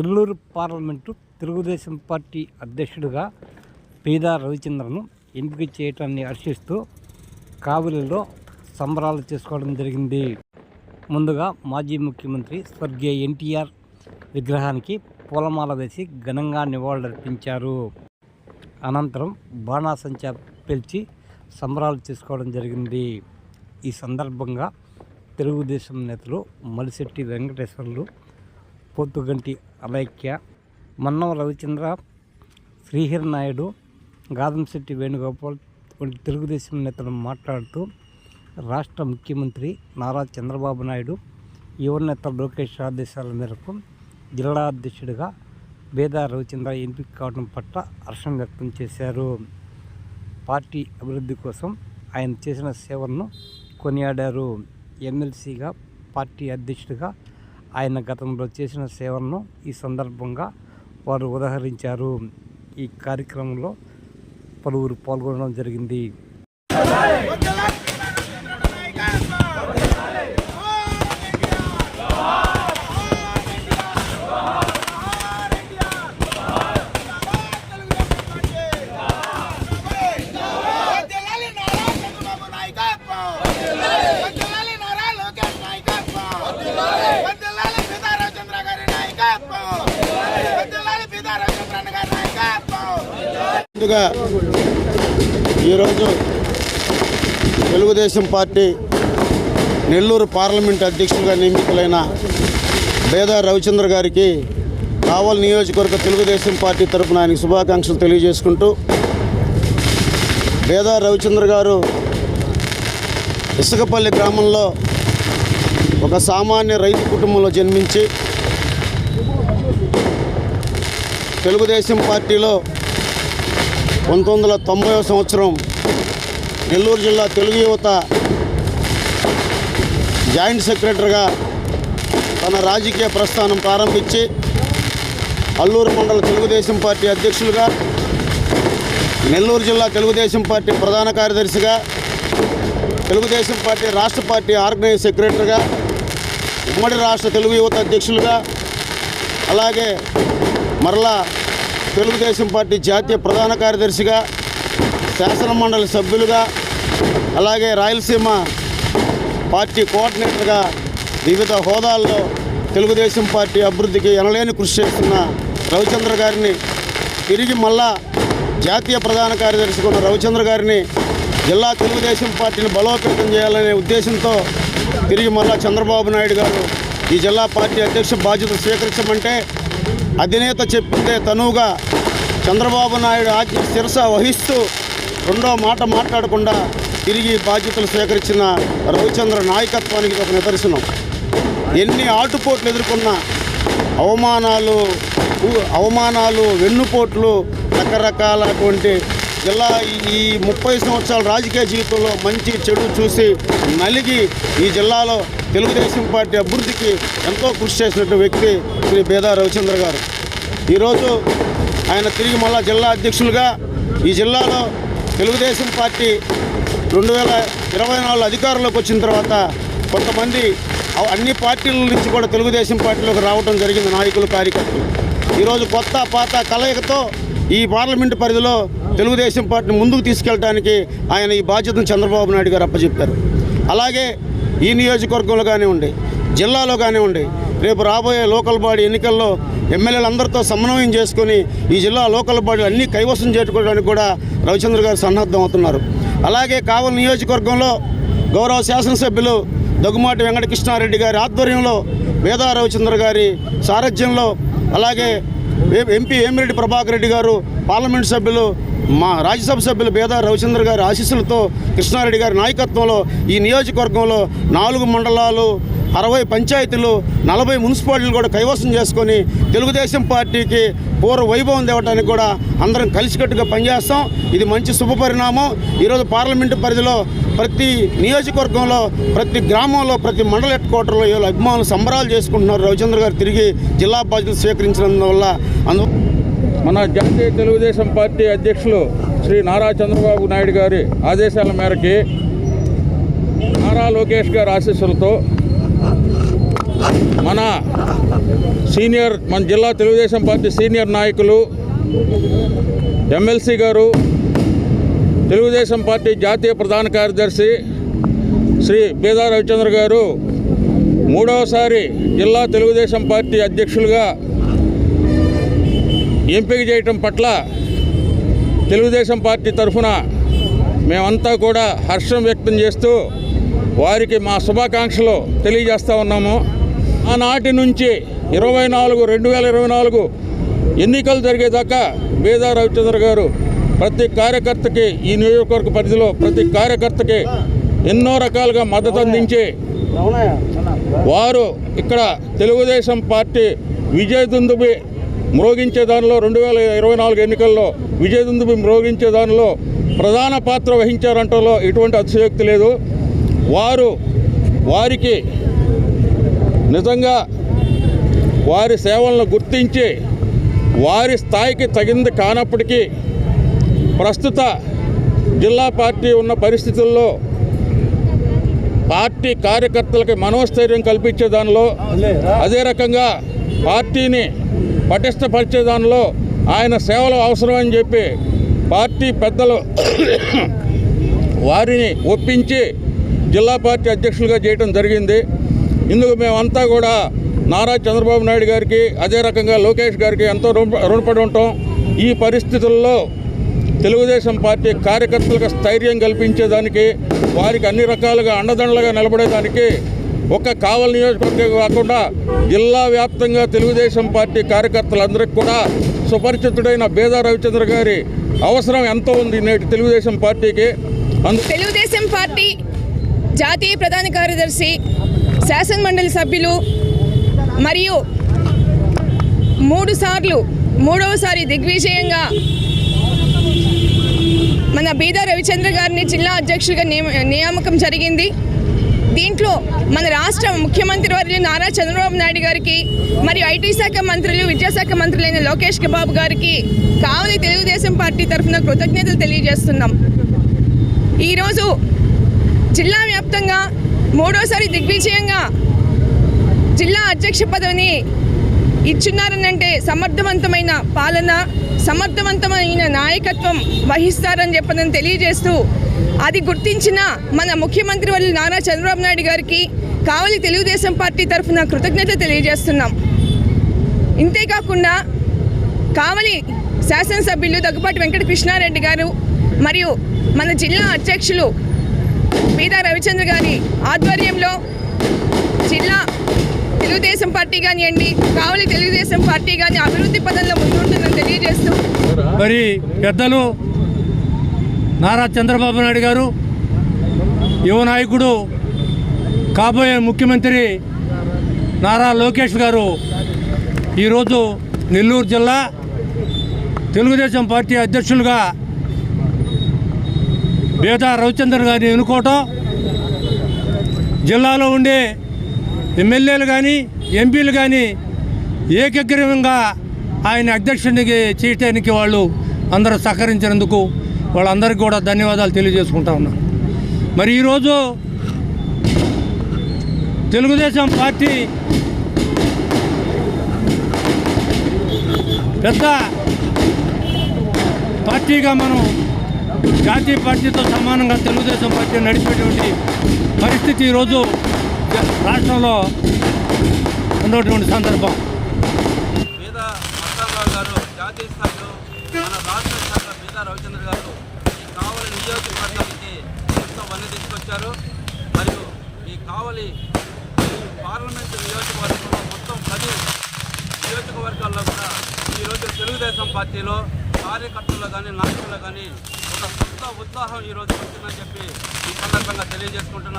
Nellore parliament Telugu Desam party అధ్యక్షుడిగా పీదా రవిచంద్రను ఎంపిక చేయటాన్ని హర్షిస్తూ కావలిలో సంబరాలు చేసుకోవడం జరిగింది. ముందుగా మాజీ ముఖ్యమంత్రి స్వర్గీయ ఎన్టీఆర్ విగ్రహానికి పూలమాల వేసి ఘనంగా నివాళులర్పించారు. అనంతరం బాణాసంచా పిలిచి సంబరాలు చేసుకోవడం జరిగింది. ఈ సందర్భంగా తెలుగుదేశం నేతలు మలిశెట్టి వెంకటేశ్వర్లు పోతుగంటి అలైక్య మన్నం రవిచంద్ర శ్రీహరి నాయుడు గాదంశెట్టి వేణుగోపాల్ వంటి తెలుగుదేశం నేతలు మాట్లాడుతూ రాష్ట్ర ముఖ్యమంత్రి నారా చంద్రబాబు నాయుడు యువ నేత లోకేష్ ఆదేశాల మేరకు జిల్లా అధ్యక్షుడిగా బేదా రవిచంద్ర ఎంపిక కావడం పట్ల హర్షం వ్యక్తం చేశారు. పార్టీ అభివృద్ధి కోసం ఆయన చేసిన సేవలను కొనియాడారు. ఎమ్మెల్సీగా పార్టీ అధ్యక్షుడిగా ఆయన గతంలో చేసిన సేవలను ఈ సందర్భంగా వారు ఉదహరించారు ఈ కార్యక్రమంలో పలువురు పాల్గొనడం జరిగింది Oh! ముందుగా ఈరోజు తెలుగుదేశం పార్టీ నెల్లూరు పార్లమెంట్ అధ్యక్షులుగా నియమితులైన బేదా రవిచంద్ర గారికి కావల్ నియోజకవర్గ తెలుగుదేశం పార్టీ తరపున ఆయనకు శుభాకాంక్షలు తెలియజేసుకుంటూ బేదా రవిచంద్ర గారు ఇసుకపల్లి గ్రామంలో ఒక సామాన్య రైతు కుటుంబంలో జన్మించి తెలుగుదేశం పార్టీలో పంతొమ్మిది వందల తొంభై సంవత్సరం నెల్లూరు జిల్లా తెలుగు యువత జాయింట్ సెక్రటరీగా తన రాజకీయ ప్రస్థానం ప్రారంభించి అల్లూరు మండల తెలుగుదేశం పార్టీ అధ్యక్షులుగా నెల్లూరు జిల్లా తెలుగుదేశం పార్టీ ప్రధాన కార్యదర్శిగా తెలుగుదేశం పార్టీ రాష్ట్ర పార్టీ ఆర్గనైజ్ సెక్రటరీగా ఉమ్మడి రాష్ట్ర తెలుగు యువత అధ్యక్షులుగా అలాగే మరలా తెలుగుదేశం పార్టీ జాతీయ ప్రధాన కార్యదర్శిగా శాసన మండలి సభ్యులుగా అలాగే రాయలసీమ పార్టీ కోఆర్డినేటర్గా వివిధ హోదాల్లో తెలుగుదేశం పార్టీ అభివృద్ధికి ఎనలేని కృషి చేస్తున్న రవిచంద్ర గారిని తిరిగి మళ్ళా జాతీయ ప్రధాన కార్యదర్శిగా ఉన్న రవిచంద్ర గారిని జిల్లా తెలుగుదేశం పార్టీని బలోపేతం చేయాలనే ఉద్దేశంతో తిరిగి మళ్ళా చంద్రబాబు నాయుడు గారు ఈ జిల్లా పార్టీ అధ్యక్ష బాధ్యత స్వీకరించమంటే అధినేత చెప్పిందే తనువుగా చంద్రబాబు నాయుడు ఆజ్ఞ శిరస వహిస్తూ రెండో మాట మాట్లాడకుండా తిరిగి బాధ్యతలు స్వీకరించిన రవిచంద్ర నాయకత్వానికి ఒక నిదర్శనం. ఎన్ని ఆటుపోట్లు ఎదుర్కొన్నా అవమానాలు అవమానాలు వెన్నుపోట్లు రకరకాలటువంటి జిల్లా ఈ- ఈ ముప్పై సంవత్సరాల రాజకీయ జీవితంలో మంచి చెడు చూసి నలిగి ఈ జిల్లాలో తెలుగుదేశం పార్టీ అభివృద్ధికి ఎంతో కృషి చేసినట్టు వ్యక్తి శ్రీ బేదా రవిచంద్ర గారు. ఈరోజు ఆయన తిరిగి మళ్ళా జిల్లా అధ్యక్షులుగా ఈ జిల్లాలో తెలుగుదేశం పార్టీ రెండు వేల ఇరవై నాలుగు అధికారంలోకి వచ్చిన తర్వాత కొంతమంది అన్ని పార్టీల నుంచి కూడా తెలుగుదేశం పార్టీలోకి రావడం జరిగింది నాయకులు కార్యకర్తలు. ఈరోజు కొత్త పాత కలయికతో ఈ పార్లమెంటు పరిధిలో తెలుగుదేశం పార్టీని ముందుకు తీసుకెళ్ళడానికి ఆయన ఈ బాధ్యతను చంద్రబాబు నాయుడు గారు అప్పచెప్పారు. అలాగే ఈ నియోజకవర్గంలో కానివ్వండి జిల్లాలో కానివ్వండి రేపు రాబోయే లోకల్ బాడీ ఎన్నికల్లో ఎమ్మెల్యేలందరితో సమన్వయం చేసుకుని ఈ జిల్లా లోకల్ బాడీలు అన్నీ కైవసం చేసుకోవడానికి కూడా రవిచంద్ర గారు సన్నద్ధం అవుతున్నారు. అలాగే కావలి నియోజకవర్గంలో గౌరవ శాసనసభ్యులు దగ్గుమాటి వెంకటకృష్ణారెడ్డి గారి ఆధ్వర్యంలో వేదా రవిచంద్ర గారి సారథ్యంలో అలాగే ఎంపీ వేమిరెడ్డి ప్రభాకర్ రెడ్డి గారు పార్లమెంట్ సభ్యులు మా రాజ్యసభ సభ్యులు పేద రవిచంద్ర గారి ఆశీస్సులతో కృష్ణారెడ్డి గారి నాయకత్వంలో ఈ నియోజకవర్గంలో నాలుగు మండలాలు అరవై పంచాయతీలు నలభై మున్సిపాలిటీలు కూడా కైవసం చేసుకొని తెలుగుదేశం పార్టీకి పూర్వ వైభవం తేవడానికి కూడా అందరం కలిసికట్టుగా పనిచేస్తాం. ఇది మంచి శుభ పరిణామం. ఈరోజు పార్లమెంటు పరిధిలో ప్రతి నియోజకవర్గంలో ప్రతి గ్రామంలో ప్రతి మండల హెడ్ క్వార్టర్లో వీళ్ళు అభిమానులు సంబరాలు చేసుకుంటున్నారు. రవిచంద్ర గారు తిరిగి జిల్లా బాధ్యతలు స్వీకరించినందువల్ల అందు మన జాతీయ తెలుగుదేశం పార్టీ అధ్యక్షులు శ్రీ నారా చంద్రబాబు నాయుడు గారి ఆదేశాల మేరకి నారా లోకేష్ గారి ఆశీస్సులతో మన సీనియర్ మన జిల్లా తెలుగుదేశం పార్టీ సీనియర్ నాయకులు ఎమ్మెల్సీ గారు తెలుగుదేశం పార్టీ జాతీయ ప్రధాన కార్యదర్శి శ్రీ బేదా రవిచంద్ర గారు మూడవసారి జిల్లా తెలుగుదేశం పార్టీ అధ్యక్షులుగా ఎంపిక చేయటం పట్ల తెలుగుదేశం పార్టీ తరఫున మేమంతా కూడా హర్షం వ్యక్తం చేస్తూ వారికి మా శుభాకాంక్షలు తెలియజేస్తూ ఉన్నాము. ఆనాటి నుంచి ఇరవై నాలుగు రెండు వేల ఇరవై నాలుగు ఎన్నికలు జరిగేదాకా బేదా రవిచంద్ర గారు ప్రతి కార్యకర్తకి ఈ నియోజకవర్గ పరిధిలో ప్రతి కార్యకర్తకి ఎన్నో రకాలుగా మద్దతు అందించి వారు ఇక్కడ తెలుగుదేశం పార్టీ విజయదుందుబి మ్రోగించే దానిలో రెండు వేల ఇరవై నాలుగు ఎన్నికల్లో విజయదుందుబి మ్రోగించే దానిలో ప్రధాన పాత్ర వహించారంటలో ఎటువంటి అతిశయోక్తి లేదు. వారు వారికి నిజంగా వారి సేవలను గుర్తించి వారి స్థాయికి తగింది కానప్పటికీ ప్రస్తుత జిల్లా పార్టీ ఉన్న పరిస్థితుల్లో పార్టీ కార్యకర్తలకి మనోస్థైర్యం కల్పించే దానిలో అదే రకంగా పార్టీని పటిష్టపరిచే దానిలో ఆయన సేవలు అవసరమని చెప్పి పార్టీ పెద్దలు వారిని ఒప్పించి జిల్లా పార్టీ అధ్యక్షులుగా చేయడం జరిగింది. ఇందుకు మేమంతా కూడా నారా చంద్రబాబు నాయుడు గారికి అదే రకంగా లోకేష్ గారికి ఎంతో రుణపడి ఉంటాం. ఈ పరిస్థితుల్లో తెలుగుదేశం పార్టీ కార్యకర్తలకు స్థైర్యం కల్పించేదానికి వారికి అన్ని రకాలుగా అండదండలుగా నిలబడేదానికి ఒక్క కావలి నియోజకవర్గం కాకుండా జిల్లా వ్యాప్తంగా తెలుగుదేశం పార్టీ కార్యకర్తలందరికీ కూడా సుపరిచితుడైన బేదా రవిచంద్ర గారి అవసరం ఎంతో ఉంది నేటి తెలుగుదేశం పార్టీకి? అందు తెలుగుదేశం పార్టీ జాతీయ ప్రధాన కార్యదర్శి శాసన మండలి సభ్యులు మరియు మూడు సార్లు మూడవసారి దిగ్విజయంగా మన బీదా రవిచంద్ర గారిని జిల్లా అధ్యక్షుడిగా నియమ- నియామకం జరిగింది. దీంట్లో మన రాష్ట్ర ముఖ్యమంత్రి వర్యులు నారా చంద్రబాబు నాయుడు గారికి మరియు ఐటీ శాఖ మంత్రులు విద్యాశాఖ మంత్రులైన లోకేష్ బాబు గారికి కావలి తెలుగుదేశం పార్టీ తరఫున కృతజ్ఞతలు తెలియజేస్తున్నాం. ఈరోజు జిల్లా వ్యాప్తంగా మూడోసారి దిగ్విజయంగా జిల్లా అధ్యక్ష పదవిని ఇచ్చున్నారనంటే సమర్థవంతమైన పాలన సమర్థవంతమైన నాయకత్వం వహిస్తారని చెప్పదని తెలియజేస్తూ అది గుర్తించిన మన ముఖ్యమంత్రి వాళ్ళు నారా చంద్రబాబు నాయుడు గారికి కావలి తెలుగుదేశం పార్టీ తరఫున కృతజ్ఞత తెలియజేస్తున్నాం. ఇంతేకాకుండా కావలి శాసనసభ్యులు దగ్గుపాటి వెంకట కృష్ణారెడ్డి గారు మరియు మన జిల్లా అధ్యక్షులు బీదా రవిచంద్ర గారి ఆధ్వర్యంలో జిల్లా తెలుగుదేశం పార్టీ కానివ్వండి కావలి తెలుగుదేశం పార్టీ కానీ అభివృద్ధి పదంలో ముందుంటుందని తెలియజేస్తూ మరి పెద్దలు నారా చంద్రబాబు నాయుడు గారు యువ నాయకుడు కాబోయే ముఖ్యమంత్రి నారా లోకేష్ గారు ఈరోజు నెల్లూరు జిల్లా తెలుగుదేశం పార్టీ అధ్యక్షులుగా బేటా రవిచంద్రన్ గారిని ఎన్నుకోవటం జిల్లాలో ఉండే ఎమ్మెల్యేలు కానీ ఎంపీలు కానీ ఏకగ్రీవంగా ఆయన అధ్యక్షునికి చేయటానికి వాళ్ళు అందరూ సహకరించినందుకు వాళ్ళందరికీ కూడా ధన్యవాదాలు తెలియజేసుకుంటా ఉన్నాను మరి ఈరోజు తెలుగుదేశం పార్టీ పెద్ద పార్టీగా మనం జాతీయ పార్టీతో సమానంగా తెలుగుదేశం పార్టీ నడిపేటువంటి పరిస్థితి ఈరోజు జ- రాష్ట్రంలో ఉన్నటువంటి సందర్భం. మీద మస్తాన్రావు గారు జాతీయ స్థాయిలో మన రాష్ట్ర స్థాయిలో మీద రవిచంద్ర గారు ఈ కావలి నియోజకవర్గానికి ఎంతో వన్నె తీసుకొచ్చారు. మరియు ఈ కావలి పార్లమెంట్ నియోజకవర్గంలో మొత్తం పది నియోజకవర్గాల్లో కూడా ఈరోజు తెలుగుదేశం పార్టీలో కార్యకర్తలు కానీ నాయకులు కానీ ఎంతో కొత్త ఉత్సాహం ఈరోజు వచ్చిందని చెప్పి ఈ సందర్భంగా తెలియజేసుకుంటున్నాను.